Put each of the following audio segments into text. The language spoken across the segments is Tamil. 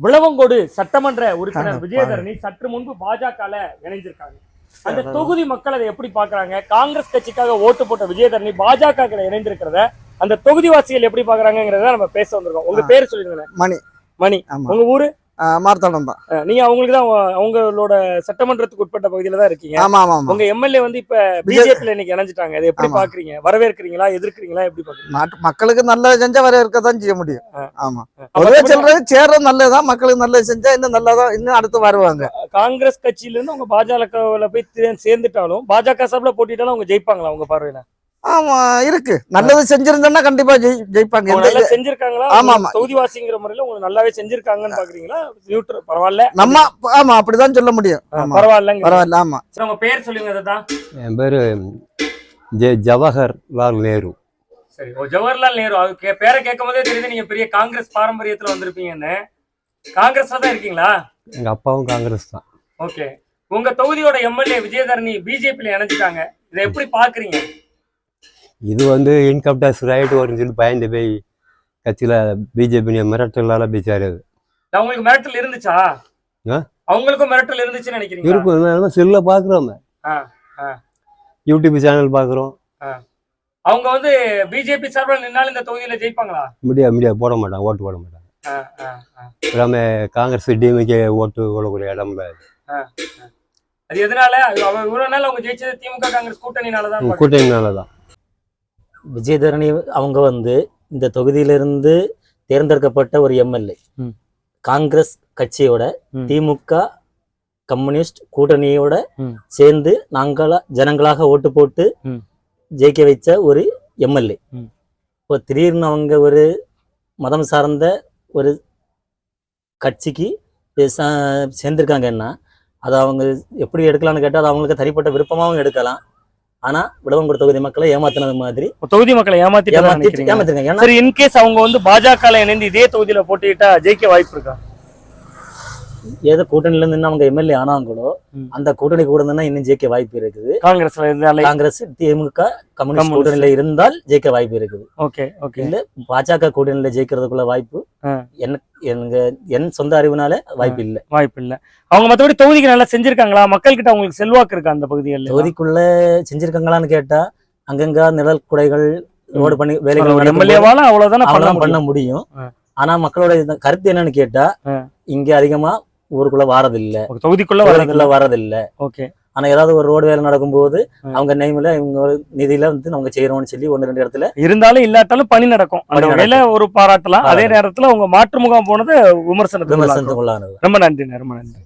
விளவங்கோடு சட்டமன்ற உறுப்பினர் விஜயதரணி சற்று முன்பு பாஜகல இணைஞ்சிருக்காங்க. அந்த தொகுதி மக்கள் அதை எப்படி பாக்குறாங்க காங்கிரஸ் கட்சிக்காக ஓட்டு போட்ட விஜயதரணி பாஜக இணைந்திருக்கிறத அந்த தொகுதிவாசிகள் எப்படி பாக்குறாங்கிறத நம்ம பேச வந்திருக்கோம். உங்க. பேரு சொல்லிருங்க மணி. மணி. உங்க ஊரு? மார்த்தாண்டம் தான். நீங்க அவங்களுக்கு தான் அவங்களோட சட்டமன்றத்துக்கு உட்பட்ட பகுதியில தான் இருக்கீங்க. ஆமா ஆமா உங்க எம்எல்ஏ வந்து இப்ப பிஜேபில இன்னைக்கு இணைஞ்சிட்டாங்க. அதை எப்படி. பாக்குறீங்க? வரவேற்கிறீங்களா? எதிர்க்கிறீங்களா? எப்படி பாக்குறீங்க? மக்களுக்கு நல்லது செஞ்சா வர இருக்கதான் செய்ய முடியும். ஆமா. பொதுவே சொல்றது சேர்றது நல்லதுதான் மக்களுக்கு நல்லது செஞ்சா இன்னும் நல்லதா இன்னும் அடுத்து வருவாங்க. காங்கிரஸ் கட்சியில இருந்து அவங்க பாஜகவுல போய் சேர்ந்துட்டாலும் பாஜக சார்பில் போட்டிட்டாலும் அவங்க ஜெயிப்பாங்களா உங்க பார்வையில? ஆமா இருக்கு. நல்லது செஞ்சிருந்தோம்னா கண்டிப்பா ஜெயி- ஜெயிப்பாங்க. செஞ்சிருக்காங்களா? ஆமா, ஆமா. தொகுதிவாசிங்கிற முறையில உங்களுக்கு நல்லாவே செஞ்சிருக்காங்கன்னு பாக்குறீங்களா? நியூட்ரல் பரவாயில்ல. நம்ம ஆமா அப்படிதான் சொல்ல முடியும். ஆமா. பரவாயில்லங்க. பரவாயில்ல ஆமா. சரி உங்க பேர் சொல்லுங்க அதுதான் என் பேர் ஜெ ஜவஹர்லால் நேரு. சரி ஓ ஜவஹர்லால் நேரு. அது பேரை கேட்கும் போதே தெரியுது நீங்க பெரிய காங்கிரஸ் பாரம்பரியத்துல வந்திருப்பீங்கன்னு. காங்கிரஸ்ல தான் இருக்கீங்களா? எங்கள் அப்பாவும் காங்கிரஸ் தான். ஓகே. உங்க தொகுதியோட எம்எல்ஏ விஜயதரணி பிஜேபியில இணைஞ்சிட்டாங்க. இதை எப்படி பாக்குறீங்க? இது வந்து இன்கம் டேக்ஸ் ரைட் வரும்னு சொல்லி பயந்து போய் கட்சியில் பிஜேபி மிரட்டலால் பேச்சாரு அது இல்ல, உங்களுக்கு மிரட்டல் இருந்துச்சா? அவங்களுக்கும் மிரட்டல் இருந்துச்சுன்னு நினைக்கிறீங்க இருக்கும். செல்லில் பார்க்குறோம் ஆ, ஆ. யூடியூப் சேனல் பார்க்குறோம் அவங்க வந்து பிஜேபி சார்பில் நின்னாலும் இந்த தொகுதியில ஜெயிப்பாங்களா? மீடியா மீடியா போட மாட்டாங்க ஓட்டு போட மாட்டாங்க. எல்லாமே காங்கிரஸ் டிஎம்கே ஓட்டு போடக்கூடிய இடம்ல அது. அது எதனால இவ்வளவு நாள் அவங்க ஜெயிச்சது திமுக காங்கிரஸ் கூட்டணினாலதான் பாக்குறேன். விஜயதரணி அவங்க வந்து இந்த தொகுதியிலிருந்து தேர்ந்தெடுக்கப்பட்ட ஒரு எம்எல்ஏ. காங்கிரஸ் கட்சியோட. திமுக கம்யூனிஸ்ட் கூட்டணியோட. சேர்ந்து நாங்களா ஜனங்களாக ஓட்டு போட்டு. ஜெயிக்க வைச்ச ஒரு எம்எல்ஏ. இப்போ திடீர்னு அவங்க ஒரு மதம் சார்ந்த ஒரு கட்சிக்கு சேர்ந்திருக்காங்கன்னா அதை அவங்க எப்படி எடுக்கலாம்னு கேட்டால் அது அவங்களுக்கு தனிப்பட்ட விருப்பமாகவும் எடுக்கலாம் ஆனா விளவங்கூர் தொகுதி மக்களை ஏமாத்தினது மாதிரி தொகுதி மக்களை ஏமாத்தி ஏமாத்திருக்காங்க. சரி இன்கேஸ் அவங்க வந்து பாஜக இணைந்து இதே தொகுதியில போட்டிட்டா ஜெயிக்க வாய்ப்பு இருக்கா? ஏதோ கூட்டணியில இருந்து அவங்க எம்எல்ஏ ஆனாங்களோ. அந்த கூட்டணி கூட இருந்தா இன்னும் ஜெயிக்க வாய்ப்பு இருக்குது காங்கிரஸ்ல இருந்தாலே காங்கிரஸ் திமுக கம்யூனிஸ்ட். கூட்டணியில இருந்தால் ஜெயிக்க வாய்ப்பு இருக்குது ஓகே ஓகே இல்ல பாஜக கூட்டணியில ஜெயிக்கிறதுக்குள்ள வாய்ப்பு. என்ன எங்க என் சொந்த அறிவுனால வாய்ப்பு இல்ல வாய்ப்பு இல்ல அவங்க மத்தபடி தொகுதிக்கு நல்லா செஞ்சிருக்காங்களா மக்கள் கிட்ட அவங்களுக்கு செல்வாக்கு இருக்கா அந்த பகுதிகளில் தொகுதிக்குள்ள செஞ்சிருக்காங்களான்னு கேட்டா அங்கங்க நிழல் குடைகள் ரோடு பண்ணி வேலைகள் எம்எல்ஏவால அவ்வளவுதானே பண்ண முடியும். ஆனா மக்களோட கருத்து என்னன்னு கேட்டா. இங்க அதிகமா ஊருக்குள்ள வாரதில்ல. தொகுதிக்குள்ள தொகுதிக்குள்ள வரதில்ல. வரதில்ல. ஓகே. ஆனா ஏதாவது ஒரு ரோடு வேலை நடக்கும்போது. அவங்க நேம்ல இவங்க நிதியில வந்து அவங்க செய்யறோம்னு சொல்லி ஒன்று ரெண்டு இடத்துல இருந்தாலும் இல்லாட்டாலும் பணி நடக்கும். அந்த ஒரு பாராட்டலாம். அதே. நேரத்துல உங்க மாற்று முகாம் போனது விமர்சனத்துக்கு. விமர்சனத்துக்குள்ளானது. ரொம்ப நன்றி ரொம்ப நன்றி.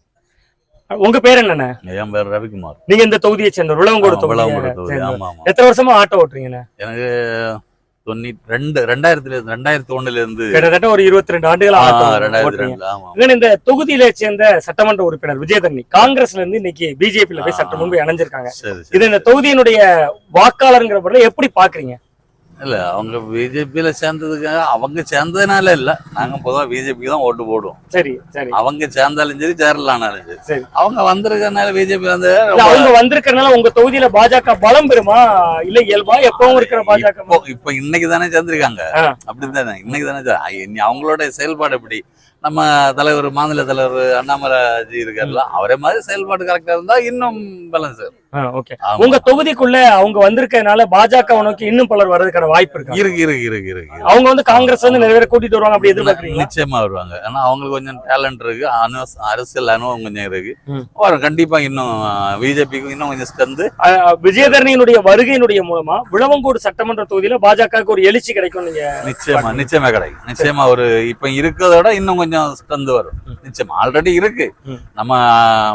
உங்க பேர் என்னண்ணே? என் பேர் ரவிக்குமார். நீங்க இந்த தொகுதியை சேர்ந்த விளவங்கோடு ஆமா, விளாங்குடி தொகுதி. எத்தனை வருஷமா ஆட்டோ ஓட்டுறீங்கண்ணே? எனக்கு தொண்ணூத்தி ரெண்டு ரெண்டாயிரத்துல இருந்து ரெண்டாயிரத்தி ஒண்ணுல இருந்து கிட்டத்தட்ட ஒரு இருபத்தி ரெண்டு ஆண்டுகள் இந்த தொகுதியில சேர்ந்த சட்டமன்ற உறுப்பினர் விஜயதரணி காங்கிரஸ்ல இருந்து இன்னைக்கு பிஜேபியில போய். சற்று முன்பு இணைஞ்சிருக்காங்க. சரி இது இந்த தொகுதியினுடைய வாக்காளருங்கிற எப்படி பாக்குறீங்க இல்ல அவங்க பிஜேபியில சேர்ந்ததுக்காக அவங்க சேர்ந்ததுனால இல்ல. நாங்க பொதுவா பிஜேபிக்கு தான் ஓட்டு போடுவோம். சரி சரி. அவங்க சேர்ந்தாலும் சரி சேரலானாலும் சரி. சரி. அவங்க வந்திருக்கனால பிஜேபி வந்து அவங்க வந்திருக்கறனால உங்க தொகுதியில பாஜக பலம் பெறுமா? இல்ல இயல்பா எப்பவும் இருக்கிற பாஜக இப்போ இப்ப இன்னைக்கு தானே சேர்ந்திருக்காங்க. அப்படித்தானே இன்னைக்கு தானே அவங்களோட செயல்பாடு எப்படி? நம்ம தலைவர் மாநில தலைவர் அண்ணாமலைஜி இருக்காருல்ல அவரே மாதிரி செயல்பாடு கரெக்டா இருந்தா இன்னும் பேலன்ஸ் ஓகே உங்க தொகுதிக்குள்ள அவங்க வந்திருக்கறனால பாஜக நோக்கி இன்னும் பலர் வர்றதுக்கான வாய்ப்பு இருக்கு? இருக்கு இருக்கு இருக்கு இருக்கு அவங்க வந்து காங்கிரஸ் வந்து நிறைய பேர் கூட்டிட்டு வருவாங்க அப்படி எதிர்பார்க்கறீங்களா? நிச்சயமா வருவாங்க. ஆனா அவங்களுக்கு கொஞ்சம் டேலண்ட் இருக்கு. அரசியல் அனுபவம் கொஞ்சம் இருக்கு. வரும் கண்டிப்பா இன்னும் பிஜேபிக்கு இன்னும் கொஞ்சம் அஹ், விஜயதரணியினுடைய வருகையினுடைய மூலமா விளவங்கோடு சட்டமன்ற தொகுதியில பாஜகவுக்கு ஒரு எழுச்சி கிடைக்கும் நீங்க நிச்சயமா நிச்சயமா கிடைக்கும். நிச்சயமா ஒரு இப்ப இருக்கிறத விட இன்னும் கொஞ்சம் ஸ்ட்ரென்த் வரும். நிச்சயமா ஆல்ரெடி இருக்கு. நம்ம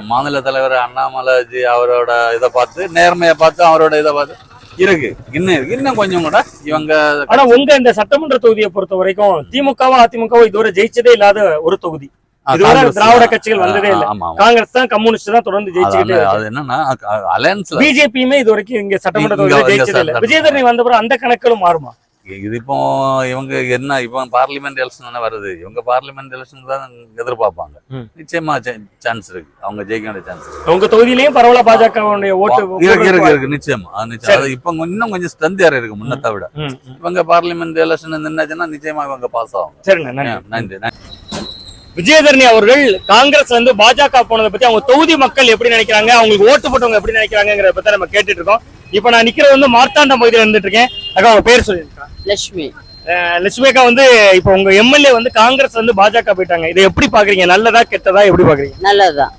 மாநில தலைவர் அண்ணாமலைஜி அவரோட இதை பார்த்து நேர்மையை பார்த்து அவரோட இதை பார்த்து. இருக்கு. இன்னும் இருக்கு. இன்னும் கொஞ்சம் கூட இவங்க ஆனா உங்க இந்த சட்டமன்ற தொகுதியை பொறுத்த வரைக்கும் திமுகவோ அதிமுகவோ இதுவரை ஜெயிச்சதே இல்லாத ஒரு தொகுதி. இதுவரை திராவிட கட்சிகள் வந்ததே இல்ல. காங்கிரஸ் தான் கம்யூனிஸ்ட் தான் தொடர்ந்து ஜெயிச்சுக்கிட்டே அது- என்னன்னா பிஜேபியுமே இது வரைக்கும் இங்க சட்டமன்ற தொகுதியில ஜெயிச்சதே இல்ல. விஜயதரணி வந்த பிறகு அந்த கணக்குகளும் மாறுமா? இது இப்போ இவங்க என்ன இப்போ பார்லிமெண்ட் எலெக்ஷன் தானே வருது. இவங்க பார்லிமெண்ட் எலெக்ஷன் தான் எதிர்பார்ப்பாங்க. நிச்சயமா சான்ஸ் இருக்கு. அவங்க ஜெயிக்க வேண்டிய சான்ஸ் இருக்கு. உங்க தொகுதியிலயும் பரவலா பாஜகவுடைய ஓட்டு இருக்கு இருக்கு இருக்கு. நிச்சயமா அது நிச்சயம். சரி. அது இப்போ இன்னும் கொஞ்சம் ஸ்ட்ரென்த் யாரும் இருக்கு முன்னத்தை விட. இவங்க பார்லிமெண்ட் எலெக்ஷன் நின்னாச்சுன்னா நிச்சயமா இவங்க பாஸ் ஆகும் சரிண்ணா நன்றி. விஜயதரணி அவர்கள் காங்கிரஸ்ல இருந்து பாஜக போனதை பத்தி அவங்க தொகுதி மக்கள் எப்படி நினைக்கிறாங்க அவங்களுக்கு ஓட்டு போட்டவங்க எப்படி நினைக்கிறாங்கிறத பத்தி நம்ம கேட்டுட்டு இருக்கோம். இப்ப நான் நிக்கிறது வந்து மார்த்தாண்டம் பகுதியில் இருந்துட்டு இருக்கேன் அக்கா உங்க பேர் சொல்லிருக்கா? லட்சுமி. லட்சுமி அக்கா வந்து இப்ப உங்க எம்எல்ஏ வந்து காங்கிரஸ் வந்து பாஜக போயிட்டாங்க. இதை எப்படி பாக்குறீங்க? நல்லதா கெட்டதா எப்படி பாக்குறீங்க? நல்லதுதான்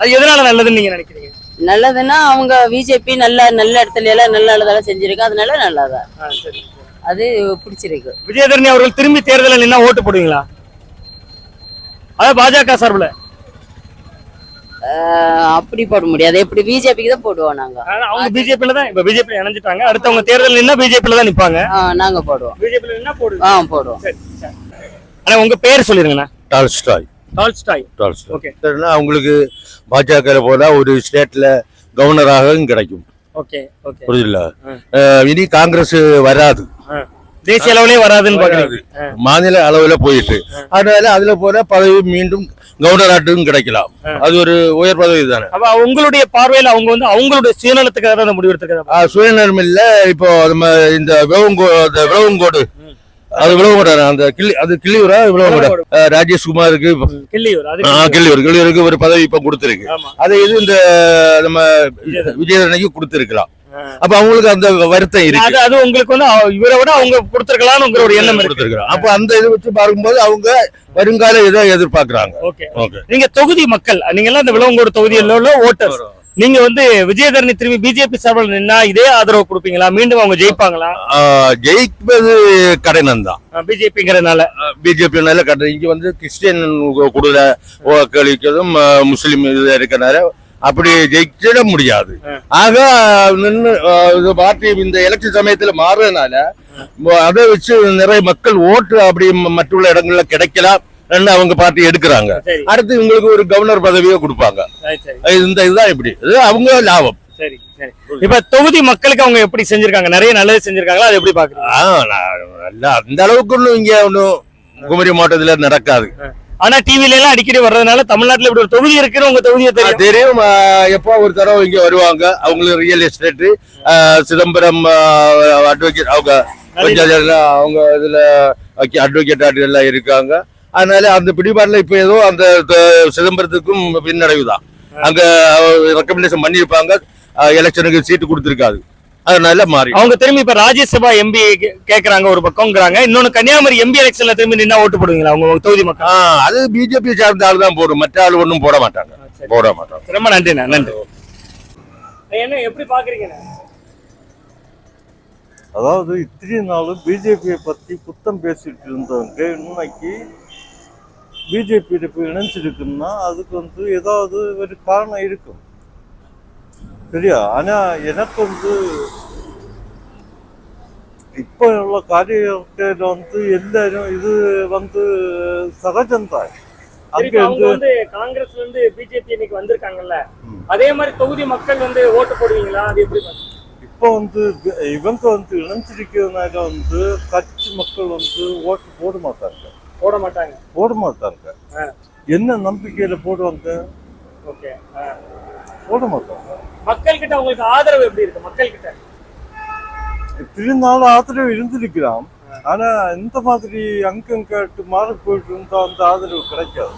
அது எதனால நல்லதுன்னு நீங்க நினைக்கிறீங்க? நல்லதுன்னா அவங்க பிஜேபி நல்ல நல்ல இடத்துல எல்லாம் நல்ல நல்லதெல்லாம் செஞ்சிருக்கு. அதனால நல்லதான் அது பிடிச்சிருக்கு. விஜயதரணி அவர்கள் திரும்பி தேர்தலில் நின்னா ஓட்டு போடுவீங்களா? அதாவது பாஜக சார்பில். அப்படி போட முடியாது. எப்படி பிஜேபிக்கு தான் போடுவோம் நாங்க. அவங்க பிஜேபியில தான் இப்ப பிஜேபி இணைஞ்சிட்டாங்க. அடுத்தவங்க தேர்தல் நின்னா பிஜேபியில தான் நிப்பாங்க. நாங்க போடுவோம். பிஜேபியில நின்னா போடுங்க. ஆ போடுவோம். சரி சரி. அண்ணா உங்க பேர் சொல்லிருங்கண்ணா. டால்ஸ்டாய். டால்ஸ்டாய். டால்ஸ்டாய். ஓகே. அவங்களுக்கு பாஜக போனா ஒரு ஸ்டேட்ல கவர்னராகவும் கிடைக்கும். Okay okay. அஹ் இனி காங்கிரஸ் வராது. தேசிய அளவுலயே வராதுன்னு பாக்குறீங்க மாநில அளவுல போயிட்டு. அதனால அதுல போனா பதவி மீண்டும் கவர்னராட்டும் கிடைக்கலாம். அது ஒரு உயர் பதவி தானே. அப்ப உங்களுடைய பார்வையில அவங்க வந்து அவங்களுடைய சுயநலத்துக்காக தான் முடிவு எடுத்துக்கிறாங்க சுயநலம் இல்ல இப்போ நம்ம இந்த விளவங்கோடு அது விளவங்கோடு அந்த கிள்ளி அது கிள்ளியூரா விளவங்கோடு அஹ் ராஜேஷ்குமாருக்கு கிள்ளியூர். கிள்ளியூருக்கு ஒரு பதவி இப்ப கொடுத்திருக்கு. அதை இது இந்த நம்ம விஜயதரணிக்கு கொடுத்திருக்கலாம். அப்ப அவங்களுக்கு அந்த வருத்தம் இருக்கு. அது அது உங்களுக்கு வந்து இவரை விட அவங்க கொடுத்துருக்கலாம்னு ஒரு எண்ணம் இருக்கு. கொடுத்திருக்கிறோம் அப்ப அந்த இதை வச்சு பார்க்கும்போது அவங்க வருங்கால இதை எதிர்பார்க்கறாங்க. ஓகே. ஓகே. நீங்க தொகுதி மக்கள் நீங்க எல்லாம் இந்த விளவங்கோடு தொகுதியில் உள்ள ஓட்டர்ஸ். நீங்க வந்து விஜயதரணி திரும்பி பிஜேபி சார்பில் நின்னா இதே ஆதரவு கொடுப்பீங்களா? மீண்டும் அவங்க ஜெயிப்பாங்களா? ஜெயிப்பது கடினம் தான் பிஜேபிங்கிறதுனால பிஜேபினால கடினம். இங்க வந்து கிறிஸ்டியன் கூடுதல வாக்களிக்கிறதும் அஹ், முஸ்லிம் இது இருக்கனால அப்படி ஜெயிச்சிட முடியாது. ஆக நின்று பார்ட்டி இந்த எலெக்ஷன் சமயத்துல மாறுறதுனால அதை வச்சு நிறைய மக்கள் ஓட்டு அப்படி ம- மற்றுள்ள இடங்கள்ல கிடைக்கலாம். அவங்க பார்ட்டி எடுக்கிறாங்க. அடுத்து இவங்களுக்கு ஒரு கவர்னர் பதவியை கொடுப்பாங்க. இந்த இதுதான் இப்படி. இது அவங்க லாபம். சரி சரி. இப்ப தொகுதி மக்களுக்கு அவங்க எப்படி செஞ்சிருக்காங்க? நிறைய நல்லது செஞ்சிருக்காங்களா? அது எப்படி பாக்குறீங்க அந்த அளவுக்கு ஒன்றும் இங்க ஒன்றும் குமரி மாவட்டத்துல நடக்காது. ஆனா டிவில எல்லாம் அடிக்கடி வர்றதுனால தமிழ்நாட்டுல இப்படி ஒரு தொகுதி இருக்குன்னு உங்க தொகுதியை தெரியும். தெரியும். எப்போ ஒரு தடவை இங்க வருவாங்க. அவங்களுக்கு ரியல் எஸ்டேட் சிதம்பரம் அட்வொகேட் அவங்க அவங்க இதுல அட்வொகேட் எல்லாம் இருக்காங்க. அதனால அந்த பிடிபாடுல இப்ப ஏதோ அந்த சிதம்பரத்துக்கும் பின்னடைவு தான் அங்க ரெக்கமெண்டேஷன் பண்ணியிருப்பாங்க. எலெக்ஷனுக்கு சீட்டு கொடுத்துருக்காது அதனால மாறி. அவங்க திரும்பி இப்ப ராஜ்யசபா எம்பி கேக்குறாங்க ஒரு பக்கம்ங்கிறாங்க. இன்னொன்னு கன்னியாகுமரி எம்பி எலெக்ஷன்ல திரும்பி நின்னா ஓட்டு போடுவீங்களா உங்க தொகுதி மக்கள்? ஆ, அது பிஜேபி சார்ந்த ஆள் தான் போடும். மற்ற ஆள் ஒன்றும் போட மாட்டாங்க. போட மாட்டாங்க. ரொம்ப நன்றிண்ணா நன்றி. என்ன எப்படி பாக்குறீங்க அதாவது இத்தனை நாள் பிஜேபியை பற்றி குத்தம் பேசிட்டு இருந்தவங்க இன்னைக்கு பிஜேபியில போய் இணைஞ்சிருக்குன்னா அதுக்கு வந்து ஏதாவது ஒரு காரணம் இருக்கும். சரியா? ஆனா எனக்கு வந்து இப்போ உள்ள காரியத்தில் வந்து எல்லாரும் இது வந்து சகஜம்தான். அவங்க வந்து காங்கிரஸ்ல இருந்து பிஜேபி இன்னைக்கு வந்திருக்காங்கல்ல. அதே மாதிரி தொகுதி மக்கள் வந்து ஓட்டு போடுவீங்களா? அது எப்படி? இப்போ வந்து இவங்க வந்து இணைஞ்சிருக்கிறதுனால வந்து கட்சி மக்கள் வந்து ஓட்டு போட மாட்டாங்க. போட மாட்டாங்க போட மாட்டாங்க. என்ன நம்பிக்கையில போடுவாங்க? ஓகே. போட மாட்டாங்க மக்கள் கிட்ட உங்களுக்கு ஆதரவு எப்படி இருக்கு? மக்கள் கிட்ட திருநாள் ஆதரவு இருந்திருக்கலாம் ஆனா இந்த மாதிரி அங்கம் கேட்டு மாறி போயிட்டு இருந்தா அந்த ஆதரவு கிடைக்காது.